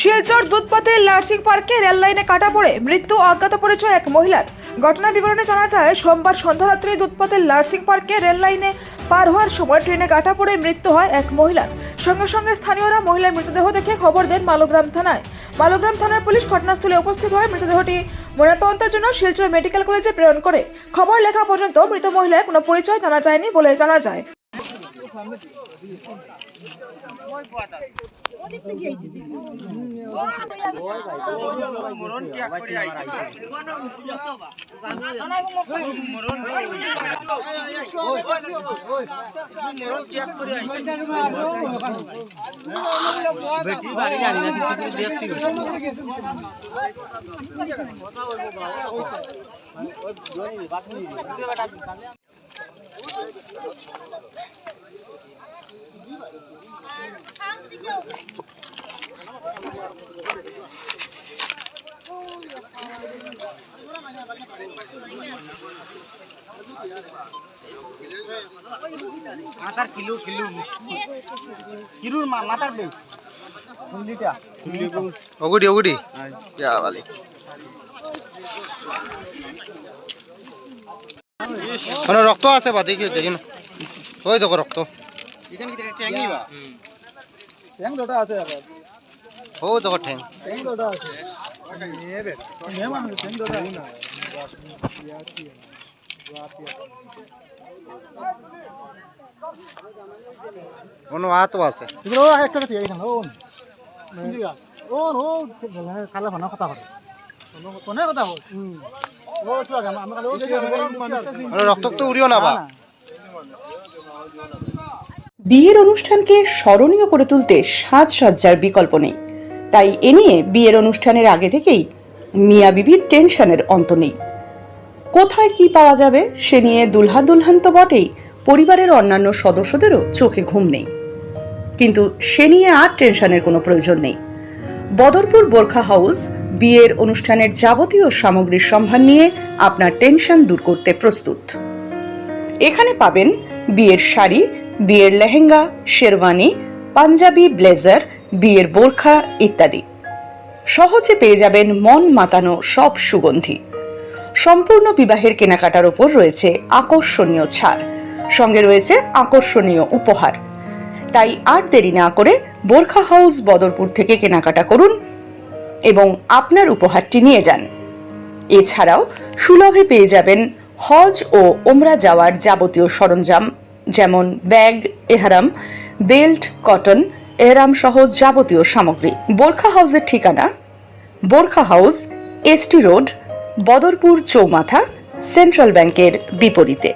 শিলচর দুধপাতের লার্সিং পার্কে রেল লাইনে কাটা পড়ে মৃত্যু অজ্ঞাত পরিচয় এক মহিলার। ঘটনা বিবরণে জানা যায়, সোমবার সন্ধ্যারাত্রি দুধপাতের লার্সিং পার্কে রেল লাইনে পার হওয়ার সময় ট্রেনে কাটা পড়ে মৃত্যু হয় এক মহিলার। সঙ্গে সঙ্গে স্থানীয়রা মহিলার মৃতদেহ দেখে খবর দেন মালোগ্রাম থানায়। মালোগ্রাম থানার পুলিশ ঘটনাস্থলে উপস্থিত হয়ে মৃতদেহটি ময়নাতদন্তের জন্য শিলচর মেডিকেল কলেজে প্রেরণ করে। খবর লেখা পর্যন্ত মৃত মহিলার কোনো পরিচয় জানা যায়নি বলে জানা যায়। বেটি বাড়ি জানি না কিন্তু দেখতে মাথার কিলো কিলো। কিলোর মা মাথার বেশ কুন্দিটা ওগুডি ওগুডি ইয়া বালি। মানে রক্ত আছে বা দেখি দেখি না। ওই দেখো রক্ত। এখানে কি ট্যাং নিবা ট্যাং দুটা আছে আবার। ও দেখো ঠ্যাং ট্যাং দুটা আছে নেবে নেবে মানে ট্যাং দুটা আছে। না কোনো হাতও আছে এগুলো একটা কথা ও কালে ভানা করে কোনে কথা হল ও গাম আমরা কালে রক্ত তো উড়িও না বা। বিয়ের অনুষ্ঠানকে স্মরণীয় করে তুলতে সাজসজ্জার বিকল্প নেই। তাই এ নিয়ে বিয়ের অনুষ্ঠানের আগে থেকেই মিয়া বিবির টেনশনের অন্ত নেই। কোথায় কি পাওয়া যাবে সে নিয়ে দুলহা দুলহান তো বটেই, পরিবারের অন্যান্য সদস্যদেরও চোখে ঘুম নেই। কিন্তু সে নিয়ে আর টেনশনের কোনো প্রয়োজন নেই। বদরপুর বোরখা হাউস বিয়ের অনুষ্ঠানের যাবতীয় সামগ্রীর সম্ভার নিয়ে আপনার টেনশন দূর করতে প্রস্তুত। এখানে পাবেন বিয়ের শাড়ি বিয়ের লেহেঙ্গা, শেরওয়ানি, পাঞ্জাবি, ব্লেজার, বিয়ের বোরখা ইত্যাদি। সহজে পেয়ে যাবেন মন মাতানো সব সুগন্ধি। সম্পূর্ণ বিবাহের কেনাকাটার ওপর রয়েছে আকর্ষণীয় ছাড়। সঙ্গে রয়েছে আকর্ষণীয় উপহার। তাই আর দেরি না করে বোরখা হাউস বদরপুর থেকে কেনাকাটা করুন এবং আপনার উপহারটি নিয়ে যান। এছাড়াও সুলভে পেয়ে যাবেন হজ ও ওমরা যাওয়ার যাবতীয় সরঞ্জাম। যেমন ব্যাগ, এহারাম, বেল্ট, কটন, এহরাম সহ যাবতীয় সামগ্রী। বোরখা হাউসের ঠিকানা? Borkha house ST road, Badarpur চৌমাথা, সেন্ট্রাল ব্যাংকের বিপরীতে।